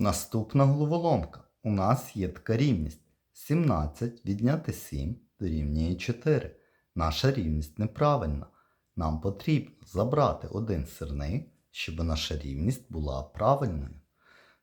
Наступна головоломка. У нас є така рівність. 17 відняти 7 дорівнює 4. Наша рівність неправильна. Нам потрібно забрати один сирник, щоб наша рівність була правильною.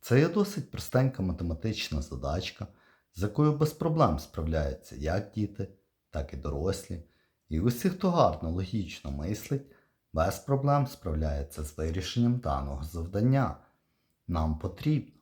Це є досить простенька математична задачка, з якою без проблем справляються як діти, так і дорослі. І усі, хто гарно логічно мислить, без проблем справляється з вирішенням даного завдання. Нам потрібно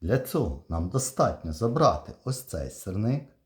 Для цього нам достатньо забрати ось цей сирник.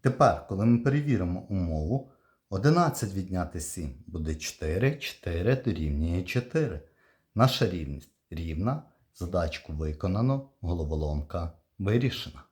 Тепер, коли ми перевіримо умову, 11 відняти 7 буде 4, 4 дорівнює 4. Наша рівність рівна, задачку виконано, головоломка вирішена.